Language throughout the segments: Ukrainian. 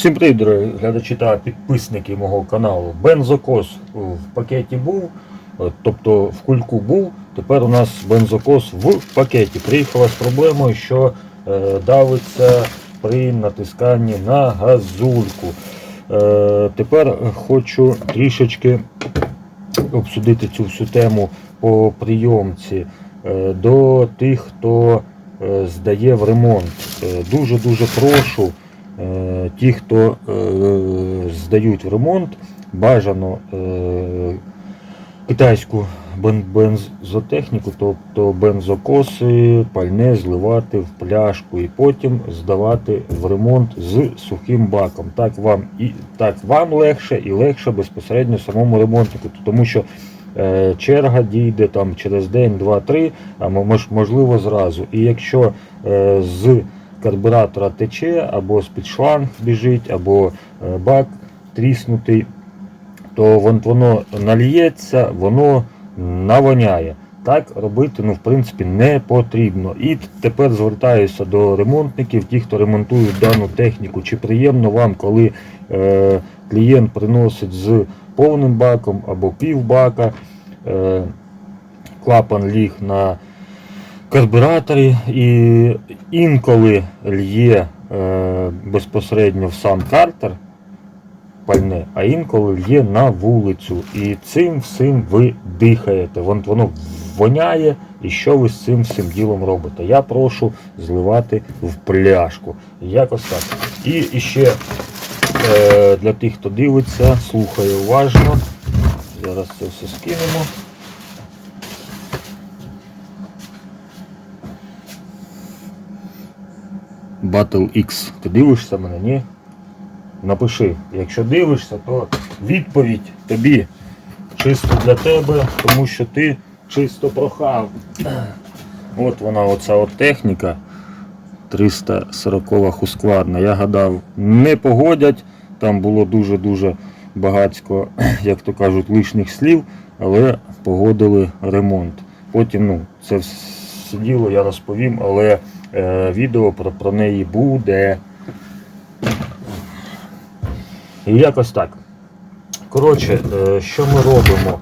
Всім привіт, дорогі глядачі та підписники мого каналу. Бензокос в пакеті був, е, тобто в кульку був. Тепер у нас бензокос в пакеті. Приїхала з проблемою, що е, давиться при натисканні на газульку. Е, тепер хочу трішечки обсудити цю всю тему по прийомці до тих, хто здає в ремонт. Дуже-дуже прошу. Е, Ті, хто е, здають в ремонт, бажано е, китайську бензотехніку, тобто бензокоси, пальне зливати в пляшку і потім здавати в ремонт з сухим баком. Так вам і так вам легше і легше безпосередньо самому ремонтнику, тому що черга дійде там через день, два-три, а мож- можливо зразу. І якщо з карбюратора тече, або з-під шланг біжить, або е, бак тріснутий, то воно нальється, воно навоняє. Так робити, ну, в принципі, не потрібно. І тепер звертаюся до ремонтників, ті, хто ремонтують дану техніку, чи приємно вам, коли е, клієнт приносить з повним баком або півбака, е, клапан ліг на карбюраторі і інколи лє е, безпосередньо в сам картер пальне, а інколи лє на вулицю. І цим всім ви дихаєте. Вон, воно воняє, і що ви з цим всім ділом робите? Я прошу зливати в пляшку. Якось так. І, і ще е, для тих, хто дивиться, слухає уважно. Зараз це все скинемо. Battle X. Ти дивишся мене, ні? Напиши. Якщо дивишся, то відповідь тобі чисто для тебе, тому що ти чисто прохав. От вона, оця от техніка 340 хусквадна. Я гадав, не погодять. Там було дуже-дуже багатько, як то кажуть, лишніх слів, але погодили ремонт. Потім ну, це все діло я розповім, але відео про, про неї буде. І якось так. Коротше, е, що ми робимо?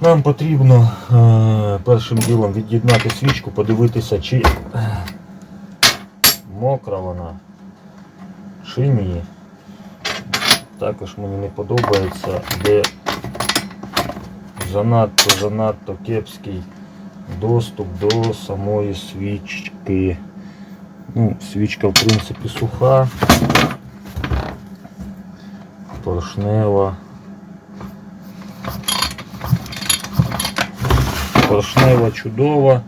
Нам потрібно е, першим ділом від'єднати свічку, подивитися, чи е, мокра вона, чи ні. Також мені не подобається, де занадто занадто кепський доступ до самої свічки. Ну, свічка в принципі суха, поршнева. Поршнева чудова.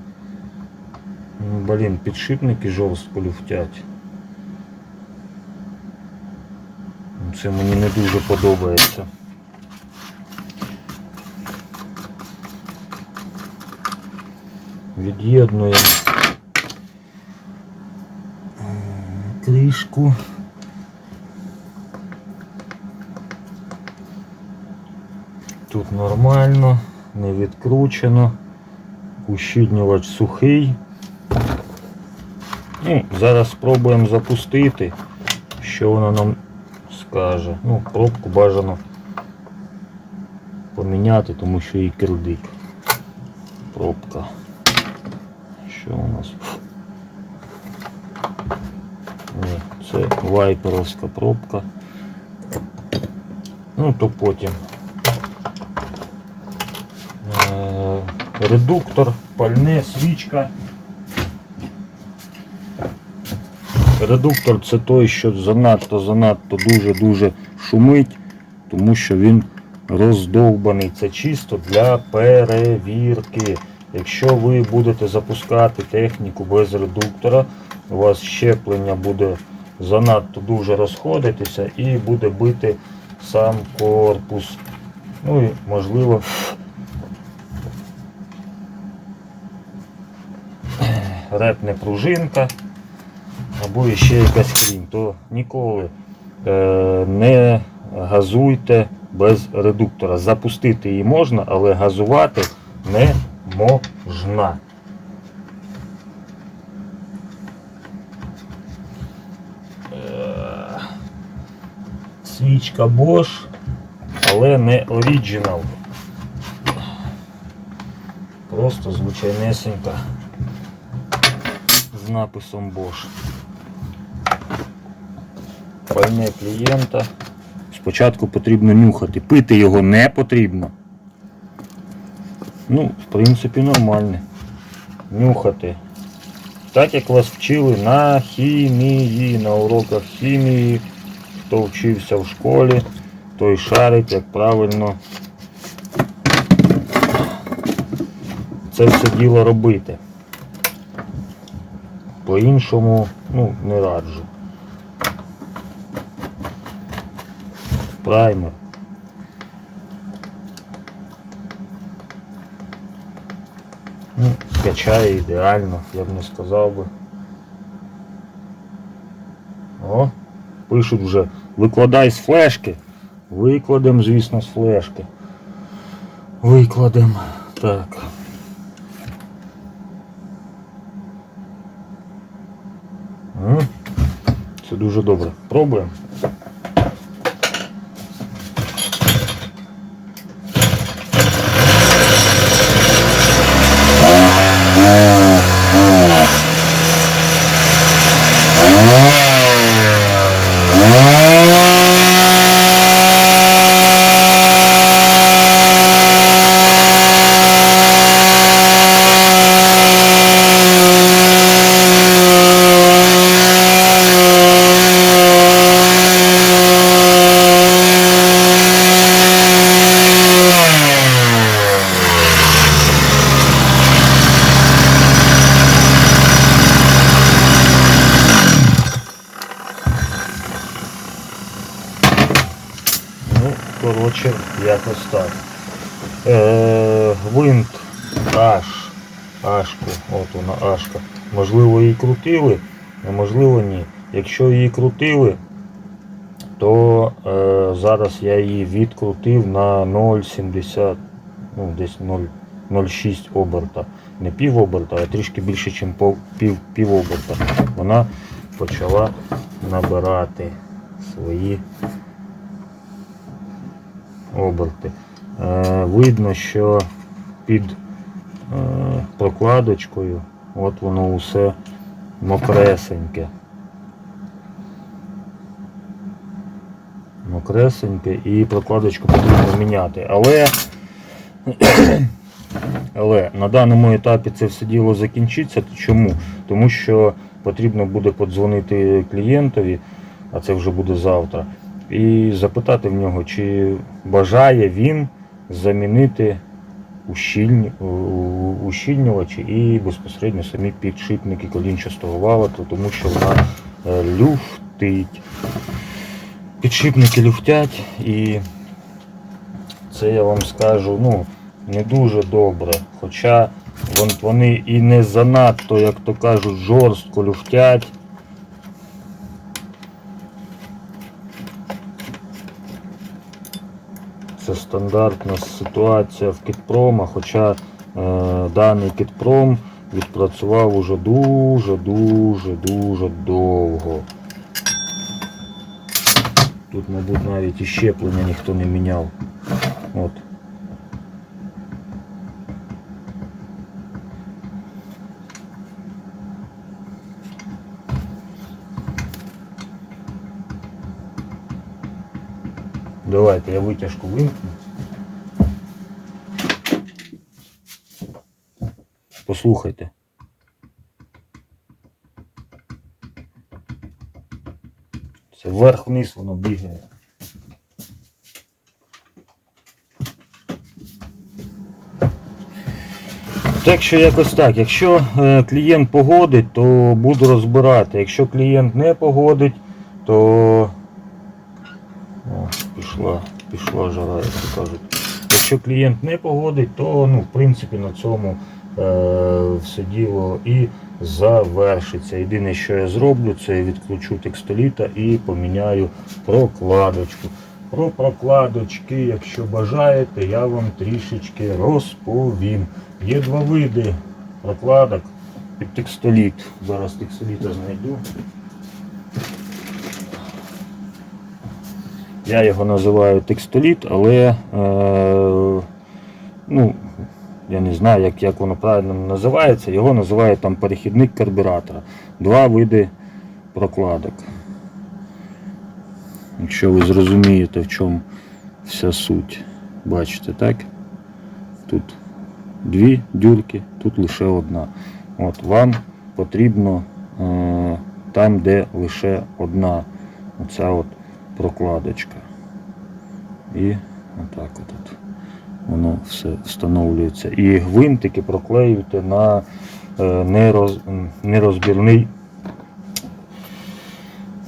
Блін, підшипники жорстко люфтять. Це мені не дуже подобається. Від'єднуємо кришку. Тут нормально, не відкручено. Ущільнювач сухий. Ну, зараз спробуємо запустити, що воно нам скаже. Ну, пробку бажано поміняти, тому що і кирдик. Пробка. Що у нас? Це вайперовська пробка. Ну, то потім. Е, Редуктор, пальне, свічка. Редуктор це той, що занадто-занадто дуже-дуже шумить, тому що він роздовбаний. Це чисто для перевірки. Якщо ви будете запускати техніку без редуктора, у вас щеплення буде занадто дуже розходитися і буде бити сам корпус. Ну і можливо репне пружинка або ще якась хрінь, то ніколи е, не газуйте без редуктора. Запустити її можна, але газувати не можна. Е, Свічка Bosch, але не оригінал. Просто звичайнесенька з написом Bosch. Пальне клієнта. Спочатку потрібно нюхати. Пити його не потрібно. Ну, в принципі, нормальне. Нюхати. Так як вас вчили на хімії, на уроках хімії, хто вчився в школі, той шарить, як правильно це все діло робити. По-іншому, ну, не раджу. Праймер. Ну, качає ідеально, я б не сказав би. О, пишуть вже, викладай з флешки. Викладемо, звісно, з флешки. Викладемо. Так. Це дуже добре. Пробуємо. Ну, коротше, якось так. Е, винт аж, ашку, от вона ашка. Можливо її крутили, можливо ні. Якщо її крутили, то е, зараз я її відкрутив на 0,70, ну десь 0, 0,6 оберта. Не пів оберта, а трішки більше, ніж пів, пів оберта. Вона почала набирати свої оберти. Е, видно, що під е, прокладочкою от воно усе мокресеньке. Мокресеньке і прокладочку потрібно міняти. Але, але на даному етапі це все діло закінчиться. Чому? Тому що потрібно буде подзвонити клієнтові, а це вже буде завтра і запитати в нього, чи бажає він замінити ущільнювачі і безпосередньо самі підшипники колінчастого вала, тому що вона е, люфтить. Підшипники люфтять і це я вам скажу, ну, не дуже добре. Хоча вони і не занадто, як то кажуть, жорстко люфтять. Це стандартна ситуація в Кітпрома, хоча е, даний Кітпром відпрацював уже дуже-дуже дуже довго. Тут, мабуть, навіть і щеплення ніхто не міняв. От. Давайте я витяжку вимкну. Послухайте. Це вверх-вниз воно бігає. Так що якось так. Якщо е, клієнт погодить, то буду розбирати. Якщо клієнт не погодить, то о, пішла, пішла жара, кажуть. Якщо клієнт не погодить, то ну, в принципі на цьому е, все діло і завершиться. Єдине, що я зроблю, це відключу текстоліта і поміняю прокладочку. Про прокладочки, якщо бажаєте, я вам трішечки розповім. Є два види прокладок під текстоліт. Зараз текстоліта знайду. Я його називаю текстоліт, але е, ну, я не знаю, як, як воно правильно називається. Його називають там перехідник карбюратора. Два види прокладок. Якщо ви зрозумієте, в чому вся суть. Бачите, так? Тут дві дюрки, тут лише одна. От вам потрібно е, там, де лише одна оця от прокладочка. І отак от, воно все встановлюється. І гвинтики проклеюєте на е, нероз, нерозбірний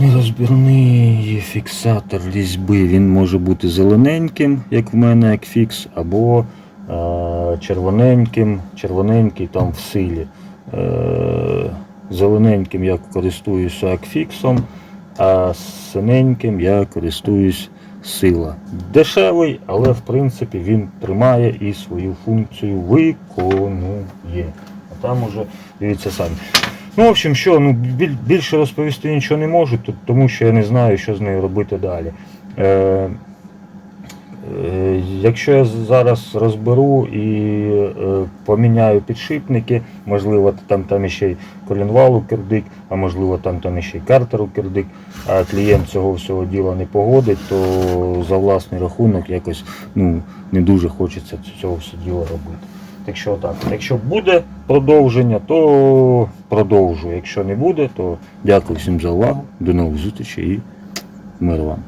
Нерозбірний фіксатор різьби. Він може бути зелененьким, як в мене, як фікс, або е, червоненьким, червоненький там в силі. Е, зелененьким я користуюся як фіксом, а синеньким я користуюсь сила. Дешевий, але в принципі він тримає і свою функцію виконує. А там уже дивіться самі. Ну, в общем, що, ну, біль- більше розповісти нічого не можу, тому що я не знаю, що з нею робити далі. Е, якщо я зараз розберу і е, поміняю підшипники, можливо, там, там ще й колінвалу кирдик, а можливо там, там ще й картеру кирдик, а клієнт цього всього діла не погодить, то за власний рахунок якось ну, не дуже хочеться цього все діло робити. Так що так, якщо буде продовження, то продовжу. Якщо не буде, то дякую всім за увагу. До нових зустрічей і мир вам.